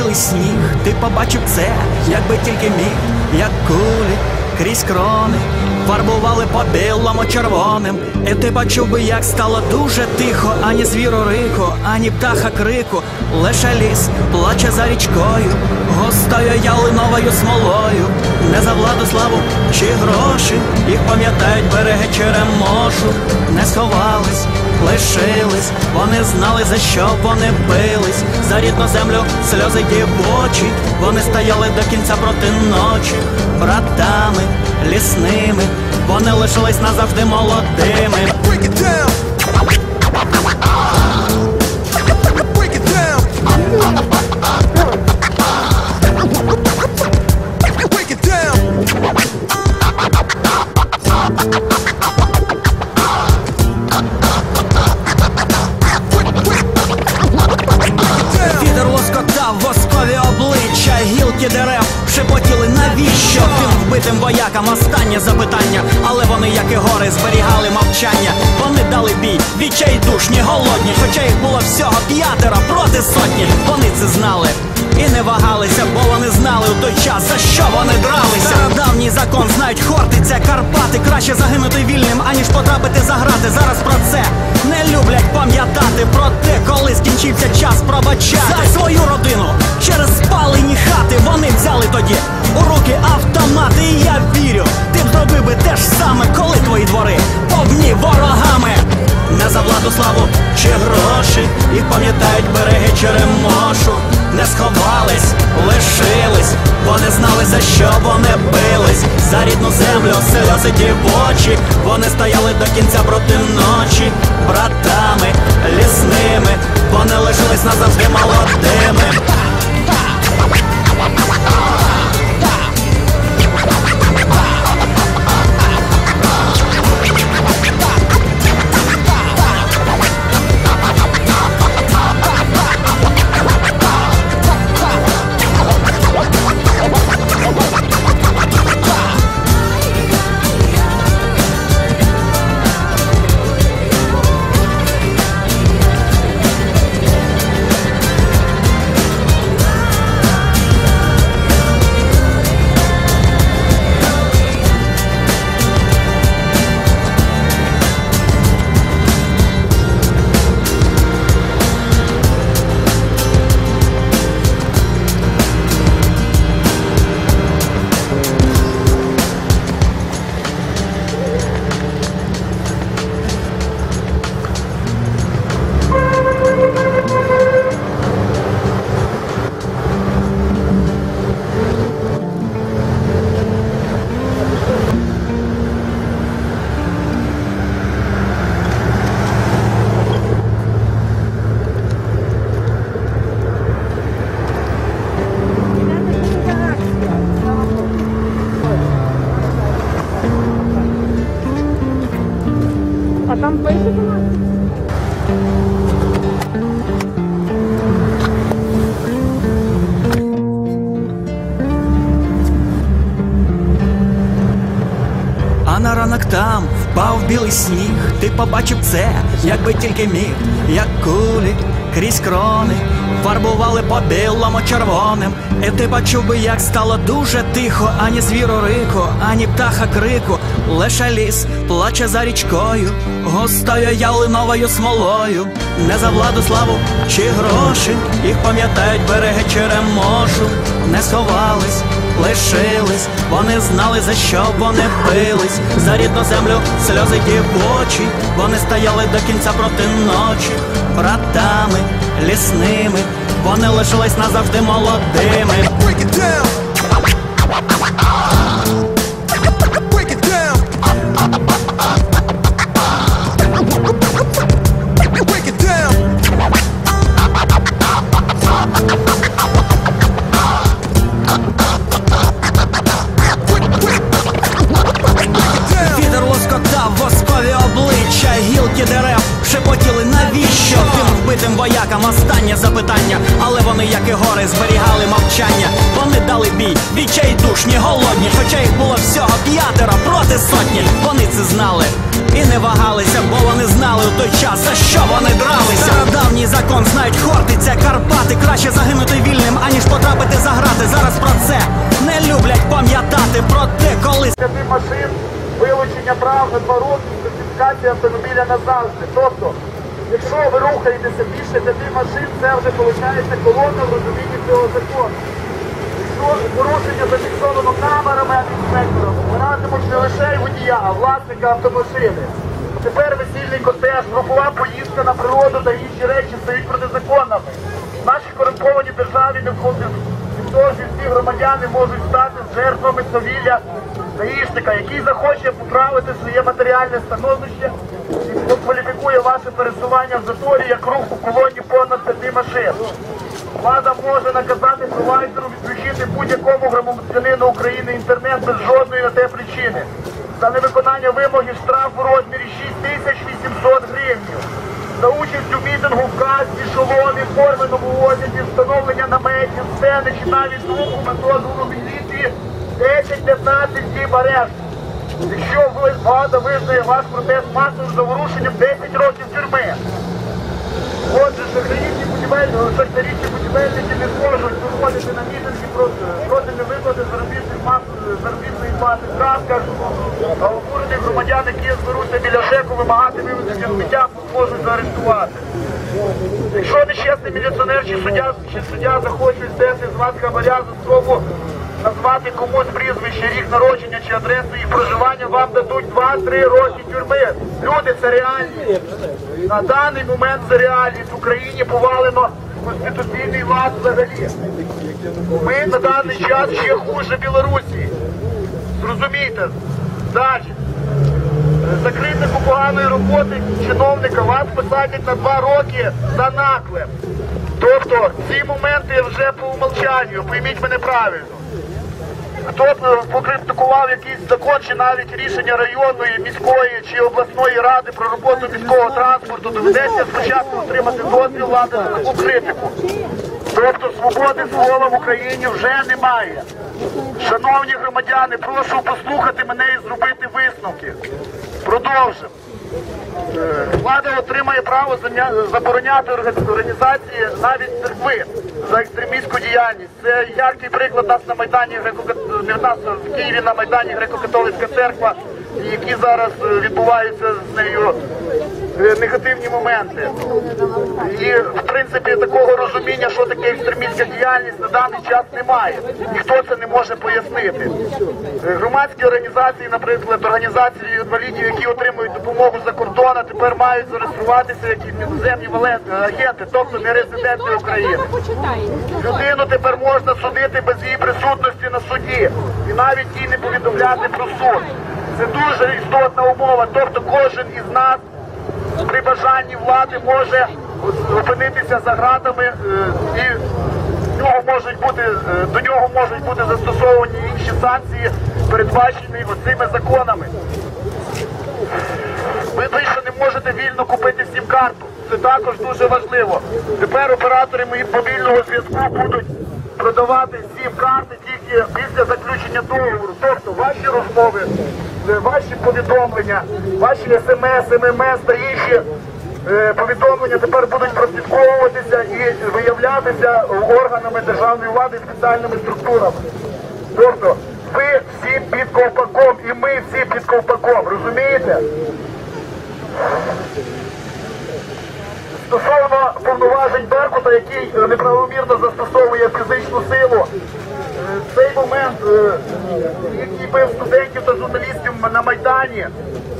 білий сніг, ти побачив це, якби тільки міг, як кулі крізь крони, фарбували по білому червоним. І ти бачив би, як стало дуже тихо, ані звіру рику, ані птаха крику, лише ліс плаче за річкою, густою ялиновою смолою, не за владу славу чи гроші, їх пам'ятають береги черемошу, не сховались, лишились, вони знали, за що вони бились, за рідну землю сльози дівочі, вони стояли до кінця проти ночі, братами лісними, вони лишились назавжди молодими. П'ятеро сотні. Вони це знали. І не вагалися, бо вони знали у той час, за що вони дралися. Стародавній закон знають Хортиця, Карпати. Краще загинути вільним, аніж потрапити за грати. Зараз про це не люблять пам'ятати. Про те, коли скінчився час пробачати За свою родину через спалені хати. Вони взяли тоді у руки автомати. І я вірю, черемошу, не сховались, лишились, вони знали, за що вони бились, за рідну землю, сльози дівочі, вони стояли до кінця проти ночі, братами лісними, вони лишились назавжди молодими. Впав білий сніг, ти побачив це, якби тільки міг, як кулі крізь крони, фарбували по білому червоним. І ти почув би, як стало дуже тихо, ані звіру рику, ані птаха крику, лише ліс плаче за річкою, густою ялиновою смолою, не за владу славу чи гроші, їх пам'ятають береги черемошу, не сховались лишились, вони знали, за що вони бились, за рідну землю сльози дівочі, вони стояли до кінця проти ночі, братами лісними, вони лишились назавжди молодими. Обличчя, дерев шепотіли навіщо тим вбитим воякам останнє запитання, але вони, як і гори, зберігали мовчання. Вони дали бій, відчайдушні, голодні, Хоча їх було всього п'ятеро проти сотні. Вони це знали і не вагалися, бо вони знали у той час, за що вони дралися. Стародавній закон знають Хортиця, Карпати. Краще загинути вільним, аніж потрапити за грати. Зараз про це не люблять пам'ятати. Проте колись п'яти машин, вилучення прав на два сертифікація автомобіля назавжди. Тобто, якщо ви рухаєтеся більше п'яти машин, це вже виходить колона в розумінні цього закону. Якщо порушення зафіксовано камерами а інспектором, виразимуть не лише водія, а власника автомашини. Тепер весільний котеж, групова поїздка на природу та інші речі стають протизаконними. В нашій корумпованій державі не входить всі громадяни можуть стати жертвами совілля гаїшника, який захоче поправити своє матеріальне становище і кваліфікує ваше пересування в заторі як рух у колоні понад п'яти машин. Влада може наказати провайдеру відключити будь-якому громадянину України інтернет без жодної на те причини. За невиконання вимоги штраф у розмірі 6800 гривень. За участь у мітингу в касті, шоломі, форменому одязі, встановлення наметів, сцени чи навіть звуку на дозволу міліції 10-15 діб арешту. Якщо влада визнає ваш протест масовим заворушенням 10 років тюрми. Отже, шахраївні будівельні, шахтарівні будівельники не зможуть виходити на мітинги проти, невиплати заробітної плати красках, а обурені громадяни, які зберуться біля ЖЕКу, вимагати вивезення сміття, можуть заарештувати. Якщо нечесний міліціонер чи суддя, чи суддя захоче здати з вас хабаря за спробу назвати комусь прізвище, рік народження чи адресу їх проживання, вам дадуть 2-3 роки тюрми. Люди, це реальні. На даний момент це реальність в Україні повалено конституційний лад взагалі. Ми на даний час ще хуже Білорусі. Зрозумійте. Далі. Закритику поганої роботи чиновника вас посадять на два роки за наклеп. Тобто ці моменти вже по умолчанню, пойміть мене правильно. Хто е, покритикував якийсь закон чи навіть рішення районної, міської чи обласної ради про роботу міського транспорту, доведеться спочатку отримати дозвіл влади на таку критику. Тобто свободи слова в Україні вже немає. Шановні громадяни, прошу послухати мене і зробити висновки. Продовжимо. Е, Влада отримає право забороняти орга- організації навіть церкви за екстремістську діяльність. Це яркий приклад нас на Майдані нас в Києві на Майдані греко-католицька церква, які зараз е, відбуваються з нею негативні моменти. І в принципі такого розуміння, що таке екстремістська діяльність на даний час немає. Ніхто це не може пояснити. Е, Громадські організації, наприклад, організації інвалідів, які отримують допомогу за кордону, тепер мають зареєструватися як іноземні вале- агенти, тобто не резиденти України. Людину тепер можна судити без її присутності на суді і навіть їй не повідомляти про суд. Це дуже істотна умова. Тобто кожен із нас при бажанні влади може опинитися за ґратами е, і е, до нього можуть бути застосовані інші санкції, передбачені цими законами. Ви більше не можете вільно купити сім-карту. Це також дуже важливо. Тепер оператори мобільного зв'язку будуть продавати сім-карти тільки після заключення договору. Тобто ваші розмови, ваші повідомлення, ваші смс, ММС та інші е, повідомлення тепер будуть прослідковуватися і виявлятися органами державної влади і спеціальними структурами. Тобто ви всі під ковпаком і ми всі під ковпаком, розумієте? Стосовно повноважень Беркута, який е, неправомірно застосовує фізичну силу, е, цей момент, е, який бив студентів та журналістів на Майдані,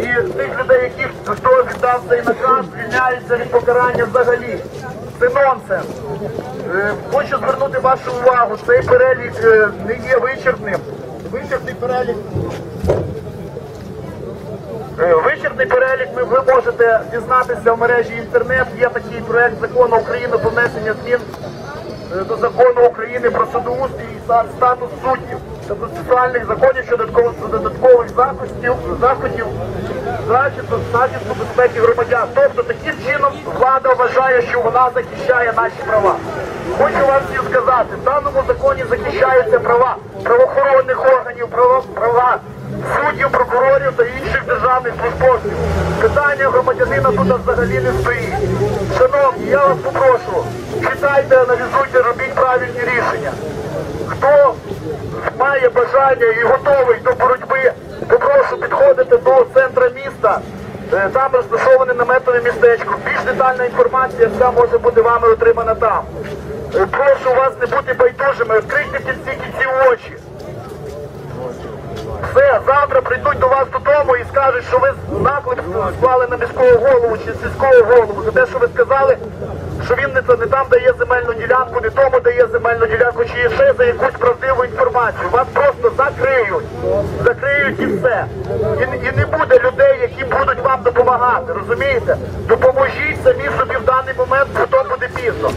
і тих людей, яких хто віддав цей наказ, звільняються від покарання взагалі. Це нонсенс. Е, Хочу звернути вашу увагу, цей перелік е, не є вичерпним. Вичерпний перелік Вичерпний перелік ви можете дізнатися в мережі інтернет. Є такий проект закону України про внесення змін до закону України про судоустрій і статус суддів та процесуальних законів щодо додаткових- заходів, заходів значить, захисту безпеки громадян. Тобто таким чином влада вважає, що вона захищає наші права. Хочу вам всім сказати, в даному законі захищаються права правоохоронних органів, права, права суддів, прокурорів та інших державних службовців. Питання громадянина тут взагалі не стоїть. Шановні, я вас попрошу, читайте, аналізуйте, робіть правильні рішення. Хто має бажання і готовий до боротьби, попрошу підходити до центра міста. Е, Там розташоване наметове містечко. Більш детальна інформація вся може бути вами отримана там. Е, Прошу вас не бути байдужими, відкрийте в кінці очі. Все, завтра прийдуть до вас додому і скажуть, що ви наклеп склали на міського голову чи сільського голову за те, що ви сказали, що він не, не там дає земельну ділянку, не тому дає земельну ділянку, чи ще за якусь правдиву інформацію. Вас просто закриють. Закриють і все. І, і не буде людей, які будуть вам допомагати. Розумієте? Допоможіть самі собі в даний момент, потім буде пізно.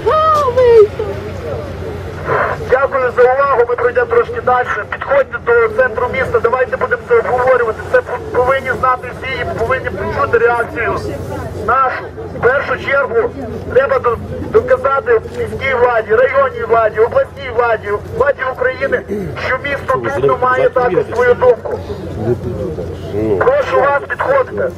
Дякую за увагу. Ми пройдемо трошки далі. Підходьте до центру міста. Давайте будемо це обговорювати. Це повинні знати всі і повинні почути реакцію нашу. В першу чергу треба доказати міській владі, районній владі, обласній владі, владі України, що місто Дубно має також свою думку. Прошу вас підходити.